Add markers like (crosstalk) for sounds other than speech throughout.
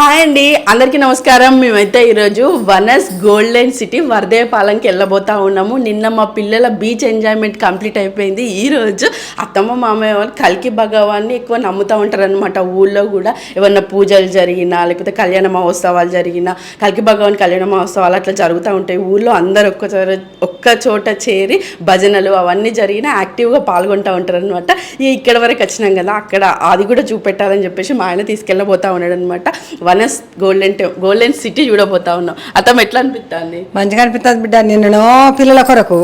Hi అండి అందరికీ నమస్కారం. మేమైతే ఈరోజు వనస్ గోల్డెన్ సిటీ వరదేపాలెంకి వెళ్ళబోతా ఉన్నాము. నిన్న మా పిల్లల బీచ్ ఎంజాయ్మెంట్ కంప్లీట్ అయిపోయింది. ఈరోజు అత్తమ్మ మామయ్య వాళ్ళు కలికి భగవాన్ని ఎక్కువ నమ్ముతూ ఉంటారనమాట ఊళ్ళో కూడా. ఏమన్నా పూజలు జరిగినా లేకపోతే కళ్యాణ మహోత్సవాలు జరిగినా కలికి భగవాన్ కళ్యాణ మహోత్సవాలు అట్లా జరుగుతూ ఉంటాయి. ఊళ్ళో అందరు ఒక్క చోట ఒక్క చోట చేరి భజనలు అవన్నీ జరిగినా యాక్టివ్గా పాల్గొంటూ ఉంటారనమాట ఇక్కడ వరకు వచ్చినాం కదా అక్కడ అది కూడా చూపెట్టాలని చెప్పేసి మా ఆయన తీసుకెళ్ళబోతా ఉన్నాడు అనమాట వనస్ గోల్డెన్ టెం- గోల్డెన్ సిటీ చూడబోతా ఉన్నాం. అతను ఎట్లా అనిపిస్తుంది మంచిగా అనిపిస్తుంది బిడ్డ నిన్ననో పిల్లల కొరకు.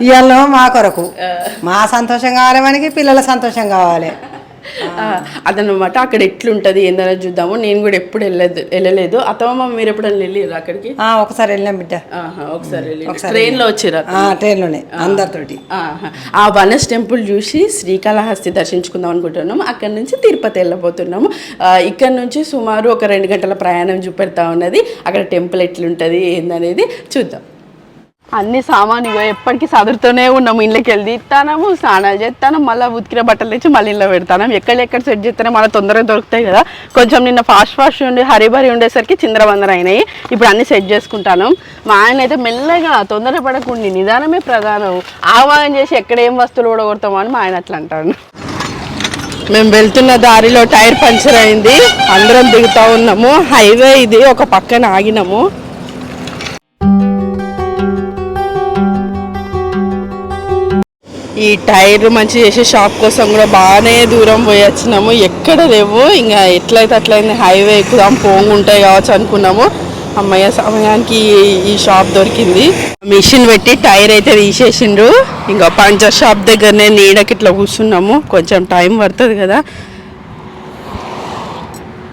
ఇవాళ మా కొరకు. మా సంతోషం కావాలి మనకి పిల్లల సంతోషం కావాలి. అదనమాట అక్కడ ఎట్లుంటది ఏందనేది చూద్దాము. నేను కూడా ఎప్పుడు వెళ్ళలేదు వెళ్ళలేదు. అతమ్మ మీరు ఎప్పుడైనా వెళ్ళారు అక్కడికి? ఒకసారి వెళ్ళాం బిడ్డ. ఒకసారి ట్రైన్లో వచ్చారు ఆ, ట్రైన్లోనే అందరితోటి. ఆ వనస్ టెంపుల్ చూసి శ్రీకాళహస్తి దర్శించుకుందాం అనుకుంటున్నాము. అక్కడ నుంచి తిరుపతి వెళ్ళబోతున్నాము. ఇక్కడ నుంచి సుమారు ఒక రెండు గంటల ప్రయాణం చూపెడతా ఉన్నది. అక్కడ టెంపుల్ ఎట్లుంటుంది ఏందనేది చూద్దాం. అన్ని సామాను ఇగో ఎప్పటికీ సదురుతూనే ఉన్నాము. ఇళ్ళకి వెళ్ళి తీస్తాము స్నానాలు చేస్తాను మళ్ళీ ఉతికిన బట్టలు తెచ్చి మళ్ళీ ఇంట్లో పెడతాను ఎక్కడెక్కడ సెట్ చేస్తేనే మళ్ళీ తొందరగా దొరుకుతాయి కదా. కొంచెం నిన్న ఫాస్ట్ ఫాస్ట్ ఉండి హరిబరి ఉండేసరికి చిందరబందర అయినాయి. ఇప్పుడు అన్ని సెట్ చేసుకుంటాను. మా ఆయన అయితే మెల్లగా తొందర పడకుండా నిదానమే ప్రధానం. ఆహ్వానం చేసి ఎక్కడ ఏం వస్తువులు ఓడగొడతామో అని మా ఆయన అట్లా అంటాడు. మేము వెళ్తున్న దారిలో టైర్ పంచర్ అయింది. అందరం దిగుతా ఉన్నాము. హైవే ఇది ఒక పక్కన ఆగినాము. ఈ టైర్ మంచి చేసే షాప్ కోసం కూడా బాగానే దూరం పోయి వచ్చినాము. ఎక్కడ లేవు. ఇంకా ఎట్లయితే అట్లయింది హైవే ఎక్కుదాం పోంగు ఉంటాయి కావచ్చు అనుకున్నాము. అమ్మయ్య సమయానికి ఈ షాప్ దొరికింది. మిషన్ పెట్టి టైర్ అయితే తీసేసిండ్రు. ఇంకా పంచర్ షాప్ దగ్గరనే నీడకి ఇట్లా కూర్చున్నాము. కొంచెం టైం పడుతుంది కదా.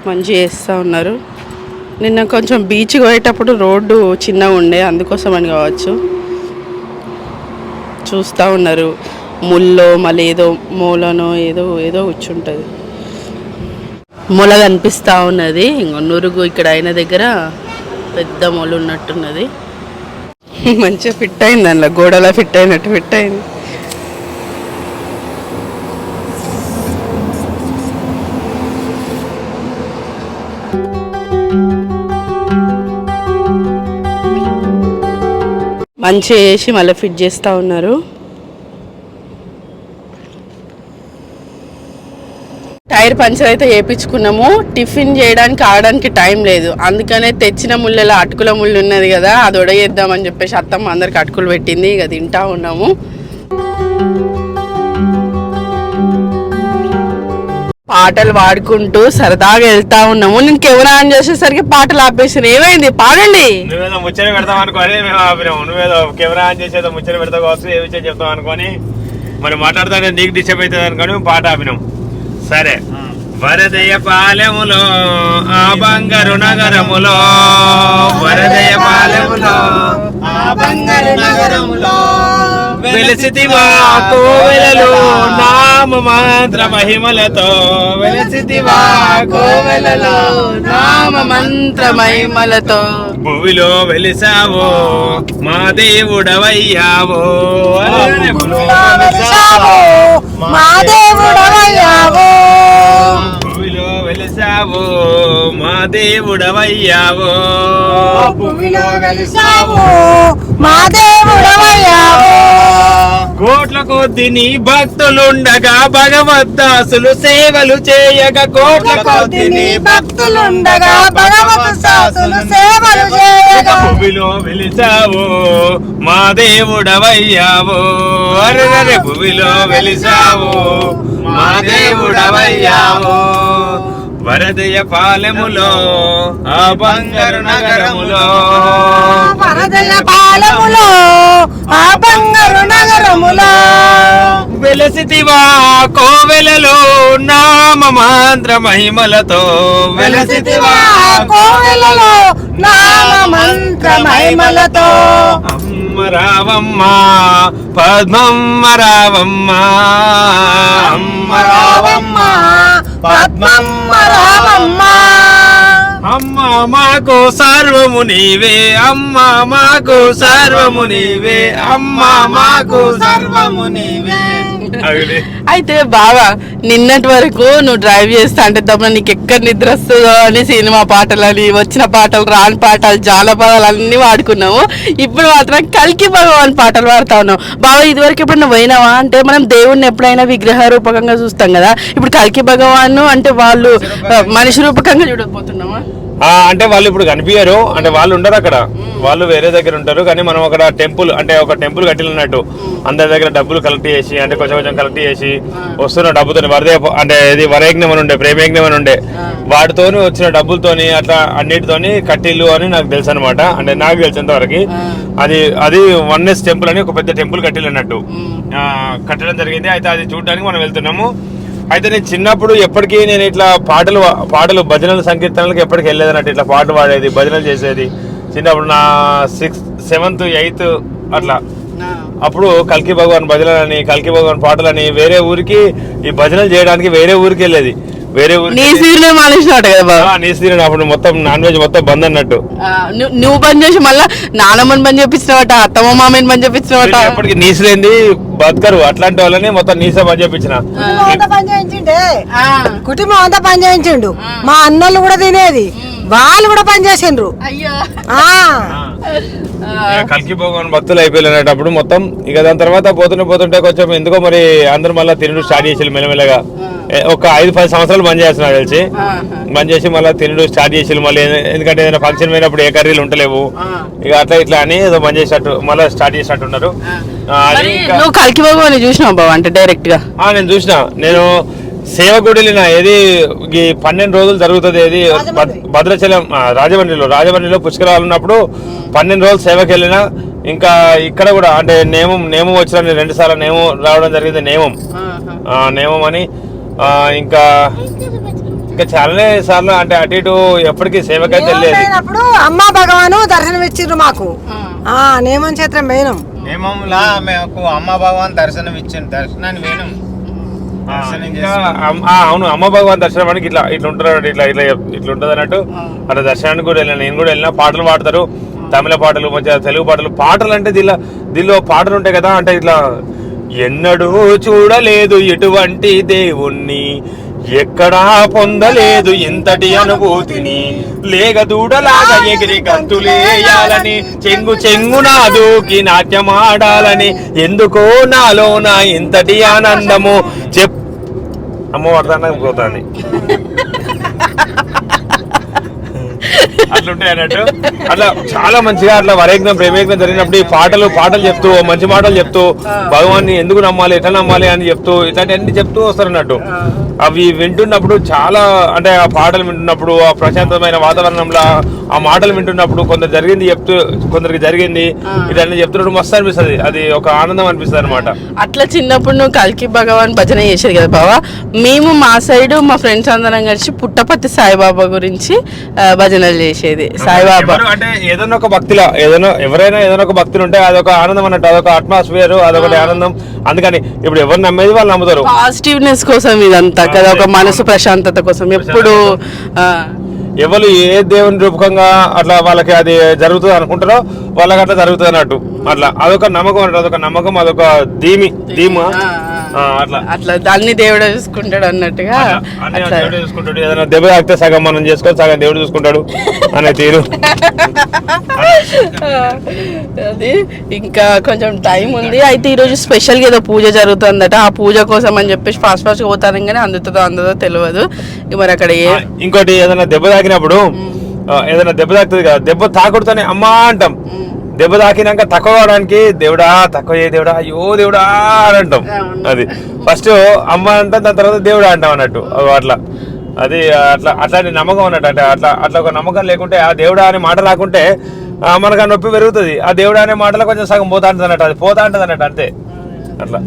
మంచిగా చేస్తూ ఉన్నారు. నిన్న కొంచెం బీచ్కి పోయేటప్పుడు రోడ్డు చిన్నగా ఉండే అందుకోసం అని కావచ్చు. చూస్తూ ఉన్నారు. ముల్లో మళ్ళీ ఏదో మూలనో ఏదో ఏదో కూర్చుంటుంది. మొల కనిపిస్తూ ఉన్నది. నురుగు ఇక్కడ అయిన దగ్గర పెద్ద మొల ఉన్నట్టున్నది (laughs) మంచిగా ఫిట్ అయింది అందులో. గోడలా ఫిట్ అయినట్టు ఫిట్ అయింది. మంచిగా చేసి మళ్ళీ ఫిట్ చేస్తూ ఉన్నారు. టైర్ పంచర్ అయితే వేయించుకున్నాము టిఫిన్ చేయడానికి ఆడడానికి టైం లేదు. అందుకనే తెచ్చిన ముళ్ళలో అటుకుల ముళ్ళు ఉన్నది కదా అది ఉడగేద్దామని చెప్పేసి అత్తమ్మ అందరికి అటుకులు పెట్టింది. ఇక తింటా ఉన్నాము. పాటలు పాడుకుంటూ సరదాగా వెళ్తా ఉన్నాము. నేను కెమెరా ఆన్ చేసేసరికి పాటలు ఆపేసాను ఏమైంది? పాడండి. నువ్వేదో ముచ్చట పెడతాం అనుకోని మేము ఆపినాము. నువ్వేదో కెమెరా ఆన్ చేసేదో ముచ్చట పెడతా కావచ్చు ఏ విషయం చెప్తాం అనుకోని మరి మాట్లాడతానే నీకు డిస్టర్బ్ అవుతుంది అనుకోని పాట ఆపినాం సరే. వరదయ పాలెములో ఆ బంగారు నగరములో వరదయ పాలెములో వెలిసితివా కోవెలలో నామ మాత్ర మహిమలతో వెలిసితివా కోవెలలో నామ మంత్ర మహిమలతో భూమిలో వెలిసావో మా దేవుడవయ్యావో. మా దేవుడవయ్యావో. వెలిసావో మా దేవుడవయ్యావో. భూమిలో వెలిసావు మా దేవుడవయ్యావో. కోట్ల కొద్ది నీ భక్తులుండగా భగవద్దాసులు సేవలు చేయగా కోట్ల కొద్ది నీ భక్తులుండగా భగవత్ శాసులు సేవలు చేయగా. భూమిలో వెలిసావో మా దేవుడవయ్యావో. అరే భూమిలో వెలిసావో మా దేవుడవయ్యావో. వరదయ పాలెములో ఆ బంగారు నగరములో. వరదల పాలములో ఆ బంగారు నగరములో. వెలసితివా కోవెలలో నామ మంత్ర మహిమలతో వెలసితివా కోవెలలో నామ మంత్ర మహిమలతో రావమ్మ పద్మమ్మ రావమ్మ. అమ్మ రావమ్మ పద్మమ్మ రావమ్మ. అమ్మ మాకు సర్వము నీవే అమ్మ మాకు సర్వము నీవే అమ్మ మాకు సర్వము నీవే. అయితే బావా నిన్నటి వరకు నువ్వు డ్రైవ్ చేస్తా అంటే తప్ప నీకు ఎక్కడ నిద్ర వస్తుందో అని సినిమా పాటలని వచ్చిన పాటలు రాని పాటలు జానపదాలు అన్ని వాడుకున్నావు. ఇప్పుడు మాత్రం కల్కి భగవాన్ పాటలు పాడుతా ఉన్నావు. బావా ఇదివరకు ఎప్పుడైనా పోయినావా? అంటే మనం దేవుణ్ణి ఎప్పుడైనా విగ్రహ రూపకంగా చూస్తాం కదా. ఇప్పుడు కల్కి భగవాన్ అంటే వాళ్ళు మనిషి రూపకంగా చూడకపోతున్నావా? అంటే వాళ్ళు ఇప్పుడు కనిపించారు అంటే వాళ్ళు ఉండరు అక్కడ. వాళ్ళు వేరే దగ్గర ఉంటారు. కానీ మనం అక్కడ టెంపుల్ అంటే ఒక టెంపుల్ కట్టినట్టు. అందరి దగ్గర డబ్బులు కలెక్ట్ చేసి అంటే కొంచెం కొంచెం కలెక్ట్ చేసి వస్తున్న డబ్బుతో వరదే అంటే ఇది వరయజ్ఞం అని ఉండే ప్రేమయజ్ఞం అని ఉండే వాటితోని వచ్చిన డబ్బులతోని అట్లా అన్నిటితోని కట్టిల్లు అని నాకు తెలుసు అనమాట అంటే నాకు తెలిసినంత వరకు అది అది వన్ ఎస్ టెంపుల్ అని ఒక పెద్ద టెంపుల్ కట్టిల్లు అన్నట్టు. కట్టడం జరిగింది. అయితే అది చూడడానికి మనం వెళ్తున్నాము. అయితే నేను చిన్నప్పుడు ఎప్పటికీ నేను ఇట్లా పాటలు పాటలు భజనలు సంకీర్తనలకు ఎప్పటికీ వెళ్ళేది అన్నట్టు ఇట్లా పాటలు పాడేది భజనలు చేసేది. చిన్నప్పుడు నా సిక్స్త్ సెవెంత్ ఎయిత్ అట్లా. అప్పుడు కల్కి భగవాన్ భజనలని కల్కి భగవాన్ పాటలని వేరే ఊరికి ఈ భజనలు చేయడానికి వేరే ఊరికి వెళ్ళేది. వేరే ఊరికి నీ సీరియల్ మానేసినట్టు కదా ఆ, నీ సీరియల్ అప్పుడు మొత్తం నాన్ వెజ్ మొత్తం బంద్ అన్నట్టు. నువ్వు- పని చేసి మళ్ళా నానమ్మని పని చేపించినవట అత్తమ్మ మామని పని చేపించినవట. వీళ్ళు ఎప్పటికీ నీసులేంది బతకరు అట్లాంటి వాళ్ళని మొత్తం నీసే పని చెప్పించిన కుటుంబం అంతా పని చేయించిండే. ఆ, కుటుంబం అంతా పని చేయించిండు. మా అన్నలు కూడా తినేది. వాళ్ళు కూడా పని చేసిండ్రు. అయ్యో. ఆ. ఇక కల్కి భగవాన్ భక్తులు అయిపోయినప్పుడు మొత్తం ఇక దాని తర్వాత పోతుంటే పోతుంటే కొంచెం ఎందుకో మరి అందరూ మళ్ళీ తినడు స్టార్ట్ చేసి మెల్లమెల్లగా. ఒక ఐదు పది సంవత్సరాలు బంద్ చేస్తున్నా తెలిసి. బంద్ చేసి మళ్ళీ తినడు స్టార్ట్ చేసి మళ్ళీ. ఎందుకంటే ఏదైనా ఫంక్షన్ పోయినప్పుడు ఏ కర్రీలు ఉంటలేవు ఇక అట్లా ఇట్లా అని ఏదో బంద్ చేసినట్టు మళ్ళీ స్టార్ట్ చేసినట్టు ఉన్నారు. నువ్వు కల్కి భగవాన్ చూసినావు బావ అంటే డైరెక్ట్గా ఆ, నేను చూసిన. నేను సేవకుడు వెళ్ళిన ఏది ఈ పన్నెండు రోజులు జరుగుతుంది ఏది? భద్- భద్రాచలం రాజమండ్రిలో. రాజమండ్రిలో పుష్కరాలు ఉన్నప్పుడు పన్నెండు రోజులు సేవకి వెళ్ళిన ఇంకా ఇక్కడ కూడా అంటే నేమం నేమం వచ్చిన రెండు సార్లు నేమం రావడం జరిగింది నేమం. ఆ, నేమం అని. ఇంకా ఇంకా చాలానే సార్లు అంటే అటు ఇటు ఎప్పటికీ సేవకైతే వెళ్ళేది అమ్మ భగవాను దర్శనం ఇచ్చిండ్రు మాకు. ఆ. నేమం చేత్రం పోయినాం నేమంలా మాకు అమ్మ భగవాన్ దర్శనం ఇచ్చింది దర్శనాన్ని వేణం. అవును అమ్మ భగవాన్ దర్శనానికి ఇట్లా ఇట్లా ఉంటారు ఇట్లా ఇట్లా ఇట్లా ఉంటుంది అన్నట్టు. అట్లా దర్శనానికి కూడా వెళ్ళాను నేను కూడా వెళ్ళినా పాటలు పాడతారు. తమిళ పాటలు మంచిగా తెలుగు పాటలు. పాటలు అంటే దీనిలో దీనిలో పాటలు ఉంటాయి కదా అంటే ఇట్లా ఎన్నడూ చూడలేదు ఎటువంటి దేవుణ్ణి. ఎక్కడా పొందలేదు ఇంతటి అనుభూతిని. లేగ దూడలాగా ఎగిరి గంతులేయాలని చెంగు చెంగున దూకి నాట్యమాడాలని. ఎందుకో నాలోన ఇంతటి ఆనందము. చెప్ అమ్మ వర్ధనం పోతాంది. అట్లుంటాయి అన్నట్టు? అట్లా చాలా మంచిగా అట్లా వరేగ్నం ప్రేమేగ్నం జరిగినప్పుడు ఈ పాటలు పాటలు చెప్తూ మంచి మాటలు చెప్తూ భగవాన్ని ఎందుకు నమ్మాలి ఎట్లా నమ్మాలి అని చెప్తూ ఇట్లాంటివన్నీ చెప్తూ వస్తారు అన్నట్టు. అవి వింటున్నప్పుడు చాలా అంటే ఆ పాటలు వింటున్నప్పుడు ఆ ప్రశాంతమైన వాతావరణంలో ఆ మాటలు వింటున్నప్పుడు కొందరు జరిగింది చెప్తూ కొందరికి జరిగింది ఇదన్నీ చెప్తున్నప్పుడు మస్తు అనిపిస్తుంది. అది ఒక ఆనందం అనిపిస్తుంది అనమాట అట్లా చిన్నప్పుడు నువ్వు కల్కి భగవాన్ భజన చేసేది కదా బావా? మేము మా సైడ్ మా ఫ్రెండ్స్ అందరం కలిసి పుట్టపర్తి సాయిబాబా గురించి భజనలు చేసేది. సాయిబాబా. అంటే ఏదైనా ఒక భక్తిలో ఏదైనా ఎవరైనా ఏదైనా ఒక భక్తులు ఉంటే అదొక ఆనందం అన్నట్టు అదొక అట్మాస్ఫియర్ అదొకటి ఆనందం. అందుకని ఇప్పుడు ఎవరు నమ్మేది వాళ్ళు నమ్ముతారు. పాజిటివ్నెస్ కోసం ఇదంతా కదా ఒక మనసు ప్రశాంతత కోసం. ఎప్పుడు ఎవరు ఏ దేవుని రూపకంగా అట్లా వాళ్ళకి అది జరుగుతుంది అనుకుంటారో వాళ్ళకి అట్లా జరుగుతుంది అన్నట్టు. అట్లా. అదొక నమ్మకం అన్నట్టు. అదొక నమ్మకం అదొక ధీమి ధీమ. అట్లా. అట్లా. దాన్ని దేవుడు చూసుకుంటాడు అన్నట్టుగా దేవుడు చూసుకుంటాడు. ఏదైనా దెబ్బ తాకితే సగం మనం చేసుకొని సగం దేవుడు చూసుకుంటాడు అనే తీరు. అది ఇంకా కొంచెం టైం ఉంది. అయితే ఈరోజు స్పెషల్గా ఏదో పూజ జరుగుతుందట. ఆ పూజ కోసం అని చెప్పేసి ఫాస్ట్ ఫాస్ట్ పోతాను కానీ అందుతుందో అందదో తెలియదు. మరి అక్కడ ఏ ఇంకోటి ఏదైనా దెబ్బ తాకినప్పుడు ఏదైనా దెబ్బ తాకుతుంది కదా దెబ్బ తాకుడుతోనే అమ్మా అంటాం. దెబ్బ తాకినాక తక్కువ అవడానికి దేవుడా తక్కువ ఏ దేవుడా అయ్యో దేవుడా అని అంటాం. అది. ఫస్ట్ అమ్మ అంటాం దాని తర్వాత దేవుడా అంటాం అన్నట్టు. అట్లా. అది అట్లా అట్లాంటి నమ్మకం అన్నట్టు. అంటే అట్లా అట్లా ఒక నమ్మకం లేకుంటే ఆ దేవుడా అనే మాట రాకుంటే మనకు ఆ నొప్పి పెరుగుతుంది. ఆ దేవుడా అనే మాటలో కొంచెం సగం పోతా ఉంటుంది అన్నట్టు అది పోతా ఉంటుంది అన్నట్టు అంతే. అట్లా.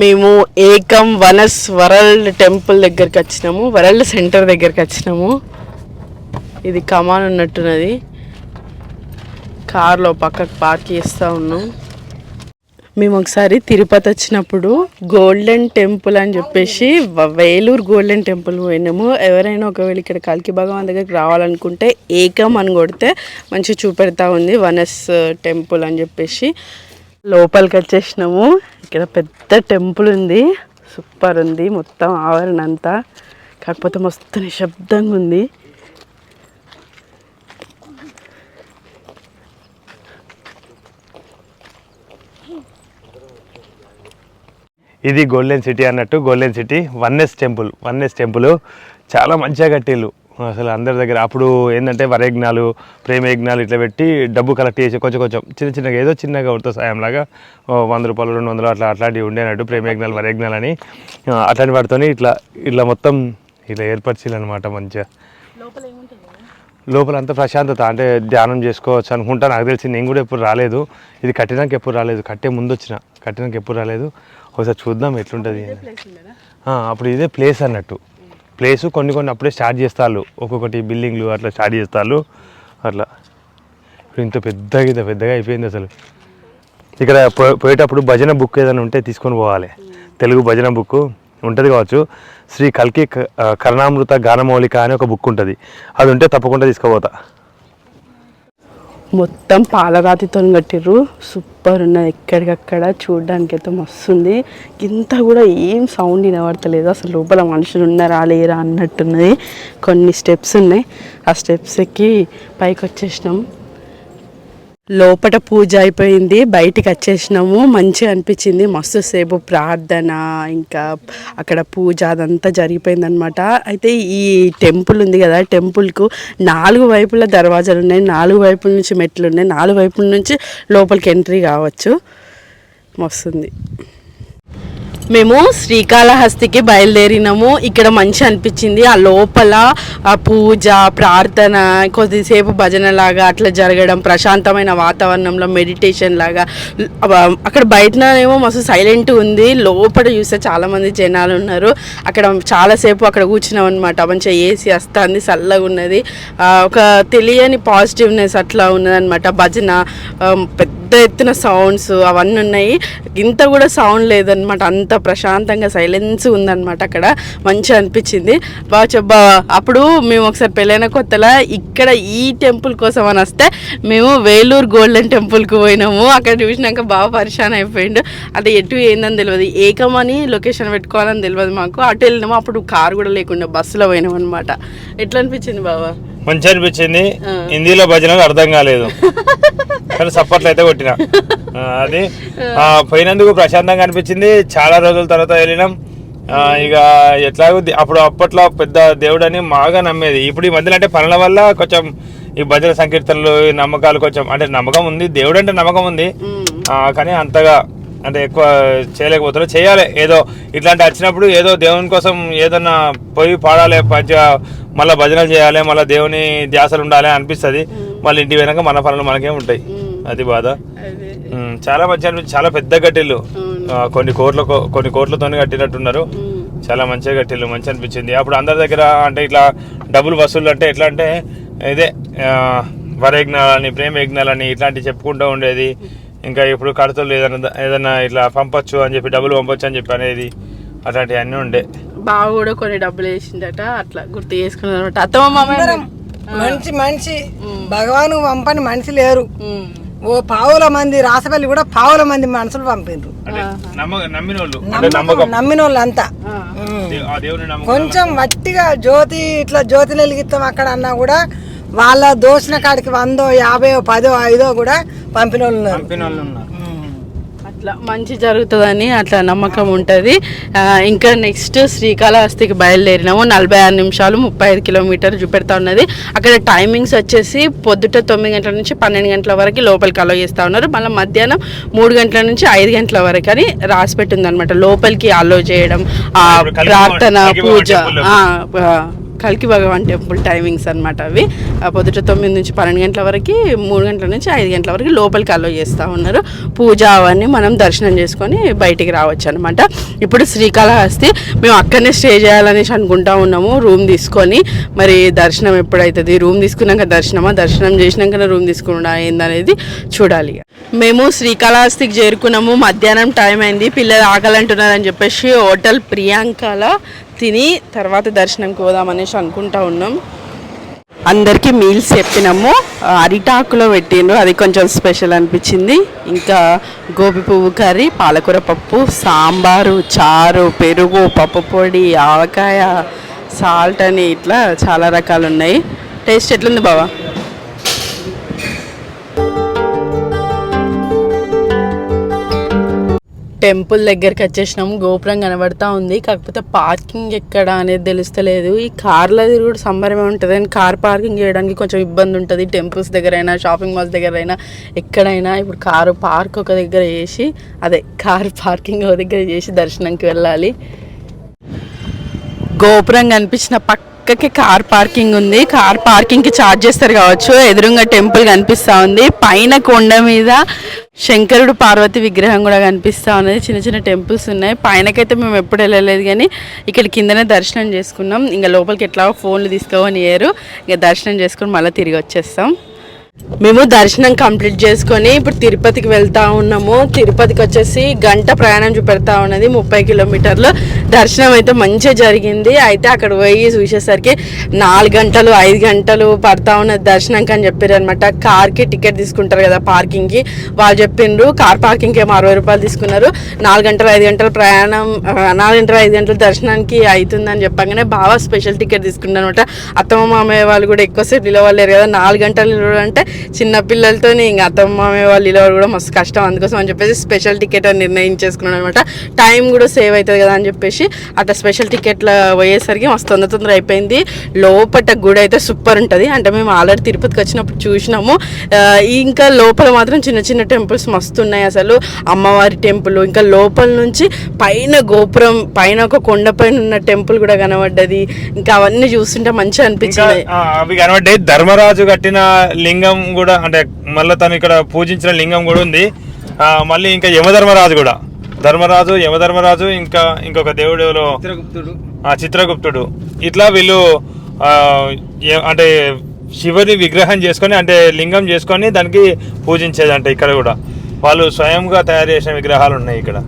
మేము ఏకం వనస్ వరల్డ్ టెంపుల్ దగ్గరికి వచ్చినాము వరల్డ్ సెంటర్ దగ్గరికి వచ్చినాము. ఇది కమాన్ ఉన్నట్టున్నది. కార్లో పక్కకు పార్క్ చేస్తూ ఉన్నాం. మేము ఒకసారి తిరుపతి వచ్చినప్పుడు గోల్డెన్ టెంపుల్ అని చెప్పేసి వేలూరు గోల్డెన్ టెంపుల్ పోయినాము. ఎవరైనా ఒకవేళ ఇక్కడ కల్కి భగవాన్ దగ్గరికి రావాలనుకుంటే ఏకం అని కొడితే మంచి చూపెడతా ఉంది వనస్ టెంపుల్ అని చెప్పేసి. లోపలికి వచ్చేసినాము ఇక్కడ పెద్ద టెంపుల్ ఉంది. సూపర్ ఉంది. మొత్తం ఆవరణ అంతా కాకపోతే మస్తు నిశ్శబ్దంగా ఉంది. ఇది గోల్డెన్ సిటీ అన్నట్టు golden city oneness temple oneness temple చాలా మంచిగా కట్టిల్లు. అసలు అందరి దగ్గర అప్పుడు ఏంటంటే వరయజ్ఞాలు ప్రేమ యజ్ఞాలు ఇట్లా పెట్టి డబ్బు కలెక్ట్ చేసి కొంచెం కొంచెం చిన్న చిన్నగా ఏదో చిన్నగా ఉడత సాయం లాగా ఓ వంద రూపాయలు రెండు వందలు అట్లా అట్లాంటివి ఉండేనట్టు ప్రేమ యజ్ఞాలు వరయజ్ఞాలు అని అట్లాంటి వాటితోని ఇట్లా ఇట్లా మొత్తం ఇట్లా ఏర్పరిచిల్లనమాట మంచిగా. లోపల అంతా ప్రశాంతత అంటే ధ్యానం చేసుకోవచ్చు అనుకుంటా నాకు తెలిసి నేను కూడా ఎప్పుడు రాలేదు. ఇది కట్టినాక ఎప్పుడు రాలేదు కట్టే ముందు వచ్చిన కట్టినాక ఎప్పుడు రాలేదు. ఒకసారి చూద్దాం ఎట్లుంటుంది. అప్పుడు ఇదే ప్లేస్ అన్నట్టు. ప్లేస్ కొన్ని కొన్ని అప్పుడే స్టార్ట్ చేస్తారు ఒక్కొక్కటి బిల్డింగ్లు అట్లా స్టార్ట్ చేస్తారు అట్లా. ఇప్పుడు ఇంత పెద్దగా ఇంత పెద్దగా అయిపోయింది అసలు. ఇక్కడ పో- పోయేటప్పుడు భజన బుక్ ఏదైనా ఉంటే తీసుకొని పోవాలి. తెలుగు భజన బుక్ ఉంటుంది కావచ్చు. శ్రీ కల్కి కరణామృత గానమౌళిక గానమౌలిక అని ఒక బుక్ ఉంటుంది. అది ఉంటే తప్పకుండా తీసుకుపోతా. మొత్తం పాలరాతితో కట్టిర్రు. సూపర్ సూపర్ ఉన్నది ఎక్కడికక్కడ చూడడానికి అయితే మస్తు ఉంది ఇంత కూడా ఏం సౌండ్ వినబడతలేదు. అసలు లోపల మనుషులు ఉన్నారా లేరా అన్నట్టున్నది. కొన్ని స్టెప్స్ ఉన్నాయి. ఆ స్టెప్స్ ఎక్కి పైకి వచ్చేసినాం లోపట పూజ అయిపోయింది బయటికి వచ్చేసినాము. మంచిగా అనిపించింది. మస్తు సేపు ప్రార్థన ఇంకా అక్కడ పూజ అదంతా జరిగిపోయింది అనమాట అయితే ఈ టెంపుల్ ఉంది కదా టెంపుల్కు నాలుగు వైపుల దర్వాజాలు ఉన్నాయి. నాలుగు వైపుల నుంచి మెట్లు ఉన్నాయి. నాలుగు వైపుల నుంచి లోపలికి ఎంట్రీ కావచ్చు. మస్తుంది. మేము శ్రీకాళహస్తికి బయలుదేరినాము. ఇక్కడ మంచి అనిపించింది. ఆ లోపల ఆ పూజ ప్రార్థన కొద్దిసేపు భజన లాగా అట్లా జరగడం ప్రశాంతమైన వాతావరణంలో మెడిటేషన్ లాగా. అక్కడ బయటనేమో మస్తు సైలెంట్ ఉంది. లోపల చూస్తే చాలామంది జనాలు ఉన్నారు. అక్కడ చాలాసేపు అక్కడ కూర్చున్నాం అనమాట మంచిగా ఏసీ వస్తుంది చల్లగా ఉన్నది ఒక తెలియని పాజిటివ్నెస్ అట్లా ఉన్నదనమాట భజన పెద్ద ఎత్తున సౌండ్స్ అవన్నీ ఉన్నాయి. ఇంత కూడా సౌండ్ లేదనమాట అంత ప్రశాంతంగా సైలెన్స్ ఉందన్నమాట అక్కడ. మంచిగా అనిపించింది. బాగా చెప్పా అప్పుడు మేము ఒకసారి పెళ్ళైన కొత్తలా ఇక్కడ ఈ టెంపుల్ కోసం అని వస్తే మేము వేలూరు గోల్డెన్ టెంపుల్కి పోయినాము. అక్కడ చూసినాక బాగా పరిశాన్ అయిపోయిండు. అంటే ఎటు ఏందని తెలియదు ఏకమని లొకేషన్ పెట్టుకోవాలని తెలియదు మాకు. అటు వెళ్ళినాము అప్పుడు కారు కూడా లేకుండా బస్సులో పోయినాం అనమాట ఎట్లా అనిపించింది బాబా మంచి అనిపించింది. హిందీలో భజనలు అర్థం కాలేదు. కానీ సప్పట్లు అయితే కొట్టిన. అది. ఆ, పోయినందుకు ప్రశాంతంగా అనిపించింది. చాలా రోజుల తర్వాత వెళ్ళినాం. ఇక ఎట్లాగో అప్పుడు అప్పట్లో పెద్ద దేవుడని బాగా నమ్మేది. ఇప్పుడు ఈ మధ్యలో అంటే పనుల వల్ల కొంచెం ఈ భజన సంకీర్తనలు ఈ నమ్మకాలు కొంచెం అంటే నమ్మకం ఉంది. దేవుడు అంటే నమ్మకం ఉంది. కానీ అంతగా అంటే ఎక్కువ చేయలేకపోతున్నారు. చేయాలి. ఏదో ఇట్లాంటి వచ్చినప్పుడు ఏదో దేవుని కోసం ఏదన్నా పోయి పాడాలి మంచిగా మళ్ళీ భజనలు చేయాలి మళ్ళీ దేవుని ధ్యాసలు ఉండాలి అనిపిస్తుంది. మళ్ళీ ఇంటి వెనక మన పనులు మనకే ఉంటాయి. అది బాధ. చాలా మంచి అనిపించి చాలా పెద్ద కట్టిల్లు కొన్ని కోట్ల కొన్ని కోట్లతో కట్టినట్టున్నారు. చాలా మంచిగా కట్టిల్లు మంచి అనిపించింది. అప్పుడు అందరి దగ్గర అంటే ఇట్లా డబ్బులు వసూలు అంటే ఎట్లా అంటే ఇదే ఆ, వర యజ్ఞాలని ప్రేమ యజ్ఞాలని ఇట్లాంటివి చెప్పుకుంటూ ఉండేది. ఇంకా ఇప్పుడు కడతలు ఏదైనా ఏదైనా ఇట్లా పంపొచ్చు అని చెప్పి డబ్బులు పంపొచ్చు అని చెప్పి అనేది అట్లాంటివి అన్నీ ఉండే. బావ కూడా కొన్ని డబ్బులు వేసిందట అట్లా గుర్తు చేసుకున్నారు అత్తమ్మ మంచి మనిషి భగవాను పంపని మనిషి లేరు. ఓ పావుల మంది రాసపల్లి కూడా పావుల మంది మనుషులు పంపిండ్రు. నమ్మిన వాళ్ళు నమ్మకం. కొంచెం వట్టిగా జ్యోతి ఇట్లా జ్యోతి వెలిగిస్తాం అక్కడ అన్నా కూడా వాళ్ళ దోసిన కాడికి వందో యాభై పదో ఐదో కూడా పంపిన వాళ్ళు ఉన్నారు. అట్లా మంచి జరుగుతుందని అట్లా నమ్మకం ఉంటుంది. ఇంకా నెక్స్ట్ శ్రీకాళహస్తికి బయలుదేరినాము. నలభై ఆరు నిమిషాలు ముప్పై ఐదు కిలోమీటర్ చూపెడతా ఉన్నది. అక్కడ టైమింగ్స్ వచ్చేసి పొద్దుట తొమ్మిది గంటల నుంచి పన్నెండు గంటల వరకు లోపలికి అలో చేస్తూ ఉన్నారు. మళ్ళీ మధ్యాహ్నం మూడు గంటల నుంచి ఐదు గంటల వరకు అని రాసి అనమాట లోపలికి అలో చేయడం ప్రార్థన పూజ టెంపుల్ కల్కి భగవాన్ టెంపుల్ టైమింగ్స్ అనమాట అవి. పొద్దుట తొమ్మిది నుంచి పన్నెండు గంటల వరకు మూడు గంటల నుంచి ఐదు గంటల వరకు లోపలికి అలో చేస్తూ ఉన్నారు. పూజ అవన్నీ మనం దర్శనం చేసుకొని బయటికి రావచ్చు అనమాట ఇప్పుడు శ్రీకాళహస్తి మేము అక్కడనే స్టే చేయాలనేసి అనుకుంటా ఉన్నాము. రూమ్ తీసుకొని మరి దర్శనం ఎప్పుడైతుంది? రూమ్ తీసుకున్నాక దర్శనమా? దర్శనం చేసినాక రూమ్ తీసుకున్నా ఏందనేది చూడాలి మేము శ్రీకాళహస్తికి చేరుకున్నాము. మధ్యాహ్నం టైం అయింది. పిల్లలు ఆకలంటున్నారని చెప్పేసి హోటల్ ప్రియాంకలో తిని తర్వాత దర్శనంకి పోదామనేసి అనుకుంటా ఉన్నాం. అందరికీ మీల్స్ చెప్పినాము. అరిటాకులో పెట్టిండ్రు. అది కొంచెం స్పెషల్ అనిపించింది. ఇంకా గోబి పువ్వు కర్రీ పాలకూర పప్పు సాంబారు చారు పెరుగు పప్పు పొడి ఆవకాయ సాల్ట్ అని ఇట్లా చాలా రకాలు ఉన్నాయి. టేస్ట్ ఎట్లుంది బావా? టెంపుల్ దగ్గరికి వచ్చేసినాము. గోపురం కనబడతా ఉంది. కాకపోతే పార్కింగ్ ఎక్కడ అనేది తెలుస్తలేదు. ఈ కార్లది కూడా సంబరమే ఉంటుంది. అని కార్ పార్కింగ్ చేయడానికి కొంచెం ఇబ్బంది ఉంటుంది. టెంపుల్స్ దగ్గర అయినా షాపింగ్ మాల్స్ దగ్గరైనా ఎక్కడైనా ఇప్పుడు కారు పార్క్ ఒక దగ్గర చేసి అదే కార్ పార్కింగ్ ఒక దగ్గర చేసి దర్శనంకి వెళ్ళాలి. గోపురం కనిపించిన పక్కకి కార్ పార్కింగ్ ఉంది. కార్ పార్కింగ్కి ఛార్జ్ చేస్తారు కావచ్చు. ఎదురుగా టెంపుల్ కనిపిస్తా ఉంది. పైన కొండ మీద శంకరుడు పార్వతి విగ్రహం కూడా కనిపిస్తా ఉన్నది చిన్న చిన్న టెంపుల్స్ ఉన్నాయి. పైనకైతే మేము ఎప్పుడు వెళ్ళలేదు కానీ ఇక్కడ కిందనే దర్శనం చేసుకున్నాం. ఇంకా లోపలికి ఎట్లా ఫోన్లు తీసుకోవని ఏరు ఇంకా దర్శనం చేసుకొని మళ్ళీ తిరిగి వచ్చేస్తాం. మేము దర్శనం కంప్లీట్ చేసుకొని ఇప్పుడు తిరుపతికి వెళ్తా ఉన్నాము. తిరుపతికి వచ్చేసి గంట ప్రయాణం చూపెడతా ఉన్నది. ముప్పై కిలోమీటర్లు. దర్శనం అయితే మంచిగా జరిగింది. అయితే అక్కడ పోయి చూసేసరికి నాలుగు గంటలు ఐదు గంటలు పడతా ఉన్నది దర్శనంకి అని చెప్పారు అనమాట కార్కి టికెట్ తీసుకుంటారు కదా పార్కింగ్కి. వాళ్ళు చెప్పిండ్రు కార్ పార్కింగ్కి ఏమో అరవై రూపాయలు తీసుకున్నారు. నాలుగు గంటలు ఐదు గంటల ప్రయాణం నాలుగు గంటల ఐదు గంటల దర్శనానికి అవుతుందని చెప్పగానే బాగా స్పెషల్ టికెట్ తీసుకున్నారు అనమాట అత్తమ్మ మామయ్య వాళ్ళు కూడా ఎక్కువసేపు నిలవలేరు కదా. నాలుగు గంటలు అంటే చిన్న పిల్లలతో ఇంకా అత్తమ్మ వాళ్ళు నిలవడం కూడా మస్తు కష్టం. అందుకోసం అని చెప్పేసి స్పెషల్ టికెట్ అని నిర్ణయించేసుకున్నాను అనమాట టైం కూడా సేవ్ అవుతుంది కదా అని చెప్పేసి అట్లా స్పెషల్ టికెట్లో పోయేసరికి మస్తు తొందర తొందర అయిపోయింది. లోపల గుడి అయితే సూపర్ ఉంటుంది. అంటే మేము ఆల్రెడీ తిరుపతికి వచ్చినప్పుడు చూసినాము. ఇంకా లోపల మాత్రం చిన్న చిన్న టెంపుల్స్ మస్తు ఉన్నాయి అసలు. అమ్మవారి టెంపుల్ ఇంకా లోపల నుంచి పైన గోపురం పైన ఒక కొండ పైన ఉన్న టెంపుల్ కూడా కనబడ్డది. ఇంకా అవన్నీ చూస్తుంటే మంచిగా అనిపించింది. అవి కనబడ్డాయి. ధర్మరాజు కట్టిన లింగం కూడా అంటే మళ్ళీ తను ఇక్కడ పూజించిన లింగం కూడా ఉంది. ఆ, మళ్ళీ ఇంకా యమధర్మరాజు కూడా. ధర్మరాజు యమధర్మరాజు ఇంకా ఇంకొక దేవుడు ఎవరో? చిత్రగుప్తుడు. ఆ చిత్రగుప్తుడు. ఇట్లా వీళ్ళు అంటే శివుని విగ్రహం చేసుకొని అంటే లింగం చేసుకొని దానికి పూజించేదంట ఇక్కడ కూడా. వాళ్ళు స్వయంగా తయారు చేసిన విగ్రహాలు ఉన్నాయి ఇక్కడ.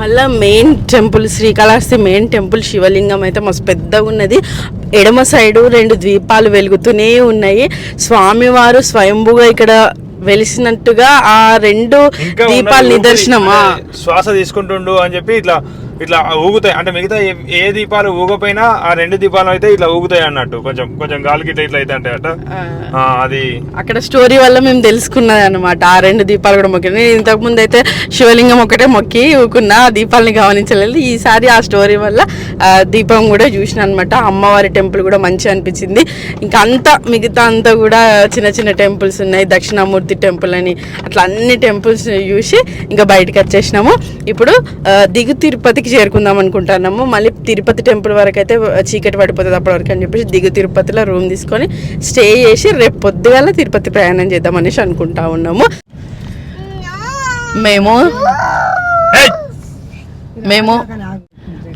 మళ్ళా main temple Srikalahasti main temple శివలింగం అయితే మస్తు పెద్దగా ఉన్నది. ఎడమ సైడు రెండు ద్వీపాలు వెలుగుతూనే ఉన్నాయి. స్వామివారు స్వయంభుగా ఇక్కడ వెలిసినట్టుగా ఆ రెండు దీపాల నిదర్శనమా? శ్వాస తీసుకుంటుండు అని చెప్పి ఇట్లా ఇట్లా ఊగుతాయి. అంటే మిగతా ఏ- దీపాలు ఊగపోయినా ఆ రెండు దీపాలు అయితే ఇట్లా ఊగుతాయి అన్నట్టు. కొంచెం కొంచెం గాలికి ఇట్లా ఇట్లా అయితే అంటే. అట అది అక్కడ స్టోరీ వల్ల మేము తెలుసుకున్నది అనమాట ఆ రెండు దీపాలు కూడా మొక్కి నేను ఇంతకు ముందు అయితే శివలింగం ఒకటే మొక్కి ఊకున్నా ఆ దీపాలని గమనించలేదు. ఈసారి ఆ స్టోరీ వల్ల ఆ, దీపం కూడా చూసిన అనమాట అమ్మవారి టెంపుల్ కూడా మంచిగా అనిపించింది. ఇంకా అంతా మిగతా అంతా కూడా చిన్న చిన్న టెంపుల్స్ ఉన్నాయి. దక్షిణామూర్తి టెంపుల్ అని అట్లా అన్ని టెంపుల్స్ చూసి ఇంకా బయటకు వచ్చేసినాము. ఇప్పుడు దిగు తిరుపతికి చేరుకుందాం అనుకుంటున్నాము. మళ్ళీ తిరుపతి టెంపుల్ వరకు అయితే చీకటి పడిపోతుంది అప్పటి వరకు అని చెప్పేసి దిగు తిరుపతిలో రూమ్ తీసుకొని స్టే చేసి రేపు పొద్దుగాల తిరుపతి ప్రయాణం చేద్దాం అనేసి అనుకుంటా ఉన్నాము. మేము! మేము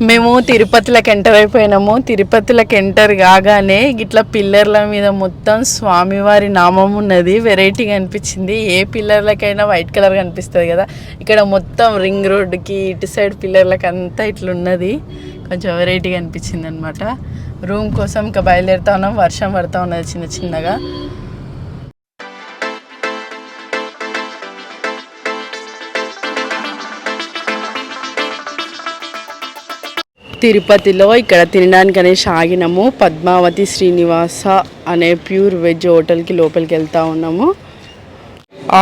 మేము తిరుపతిలోకి ఎంటర్ అయిపోయినాము. తిరుపతిలోకి ఎంటర్ కాగానే ఇట్లా పిల్లర్ల మీద మొత్తం స్వామివారి నామం ఉన్నది. వెరైటీగా అనిపించింది. ఏ పిల్లర్లకైనా వైట్ కలర్ కనిపిస్తుంది కదా. ఇక్కడ మొత్తం రింగ్ రోడ్డుకి ఇటు సైడ్ పిల్లర్లకి అంతా ఇట్లా ఉన్నది కొంచెం వెరైటీగా అనిపించింది అనమాట రూమ్ కోసం ఇంకా బయలుదేరుతా ఉన్నాం. వర్షం పడతా ఉన్నది చిన్న చిన్నగా. తిరుపతిలో ఇక్కడ తినడానికి అనేసి ఆగినాము పద్మావతి శ్రీనివాస అనే ప్యూర్ వెజ్ హోటల్కి లోపలికి వెళ్తా ఉన్నాము.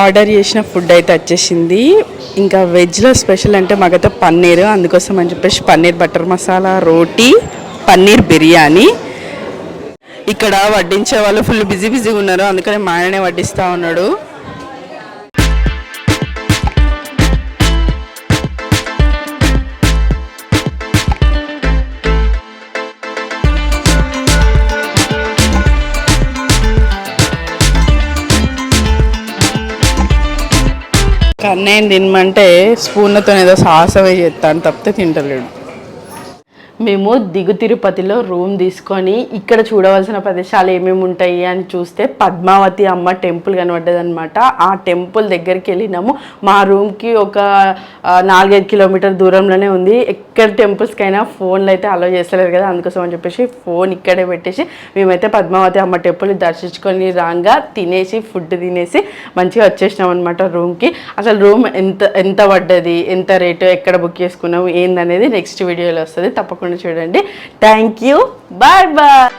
ఆర్డర్ చేసిన ఫుడ్ అయితే వచ్చేసింది. ఇంకా వెజ్లో స్పెషల్ అంటే మాకైతే పన్నీర్. అందుకోసం అని చెప్పేసి పన్నీర్ బటర్ మసాలా రోటీ పన్నీర్ బిర్యానీ. ఇక్కడ వడ్డించే వాళ్ళు ఫుల్ బిజీ బిజీగా ఉన్నారు. అందుకని మా ఆయననే వడ్డిస్తూ ఉన్నాడు. అన్నయ్య తినమంటే స్పూన్లతో ఏదో సాహసమే చేస్తాను తప్పితే తింటలేడు. మేము దిగు తిరుపతిలో రూమ్ తీసుకొని ఇక్కడ చూడవలసిన ప్రదేశాలు ఏమేమి ఉంటాయి అని చూస్తే పద్మావతి అమ్మ టెంపుల్ కనబడ్డదనమాట ఆ టెంపుల్ దగ్గరికి వెళ్ళినాము. మా రూమ్కి ఒక నాలుగైదు కిలోమీటర్ దూరంలోనే ఉంది. ఎక్కడ టెంపుల్స్కైనా ఫోన్లు అయితే అలో చేస్తలేరు కదా అందుకోసం అని చెప్పేసి ఫోన్ ఇక్కడే పెట్టేసి మేమైతే పద్మావతి అమ్మ టెంపుల్ దర్శించుకొని రాగా తినేసి ఫుడ్ తినేసి మంచిగా వచ్చేసినాం అనమాట రూమ్కి. అసలు రూమ్ ఎంత ఎంత పడ్డది ఎంత రేటు ఎక్కడ బుక్ చేసుకున్నాము ఏందనేది నెక్స్ట్ వీడియోలో వస్తుంది. తప్పకుండా తప్పకుండా చూడండి. Thank you bye bye